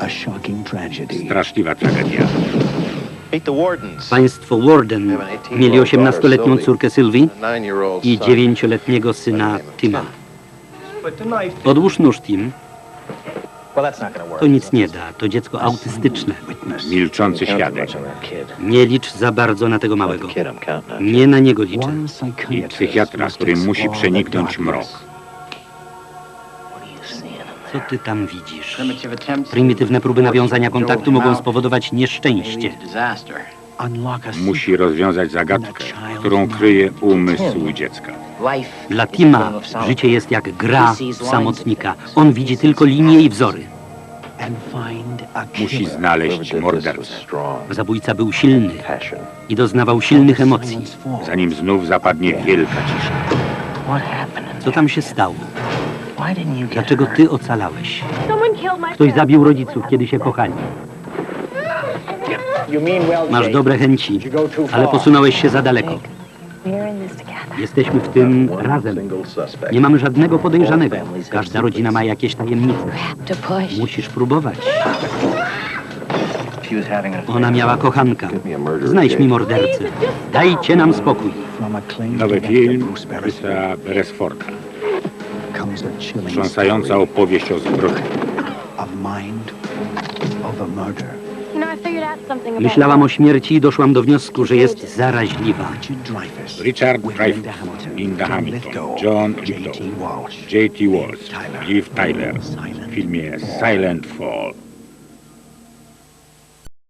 A shocking tragedy. Straszliwa tragedia. Państwo Warden mieli 18-letnią córkę Sylwii i son. 9-letniego syna Tima. Odłóż nóż, Tim. To nic nie da. To dziecko autystyczne. Milczący świadek. Nie licz za bardzo na tego małego. Nie na niego liczę. I psychiatra, który musi przeniknąć mrok. Co ty tam widzisz? Prymitywne próby nawiązania kontaktu mogą spowodować nieszczęście. Musi rozwiązać zagadkę, którą kryje umysł dziecka. Dla Tima życie jest jak gra samotnika. On widzi tylko linie i wzory. Musi znaleźć mordercę. Zabójca był silny i doznawał silnych emocji. Zanim znów zapadnie wielka cisza. Co tam się stało? Why didn't you get Dlaczego ty ocalałeś? Ktoś zabił rodziców, kiedy się kochali. Masz dobre chęci, ale posunąłeś się za daleko. Jesteśmy w tym razem. Nie mamy żadnego podejrzanego. Każda rodzina ma jakieś tajemnice. Musisz próbować. Ona miała kochanka. Znajdź mi mordercę. Dajcie nam spokój. Nowy film Chrisa Beresforda. Comes a chilling Wstrząsająca story opowieść o zbrodni. of mind of a murder. You know, I figured out something about Myślałam o śmierci i doszłam do wniosku, że jest zaraźliwa. Richard Dreyfuss. Linda Hamilton. John Lithgow, J.T. Walsh. Liv Tyler w filmie Silent Fall.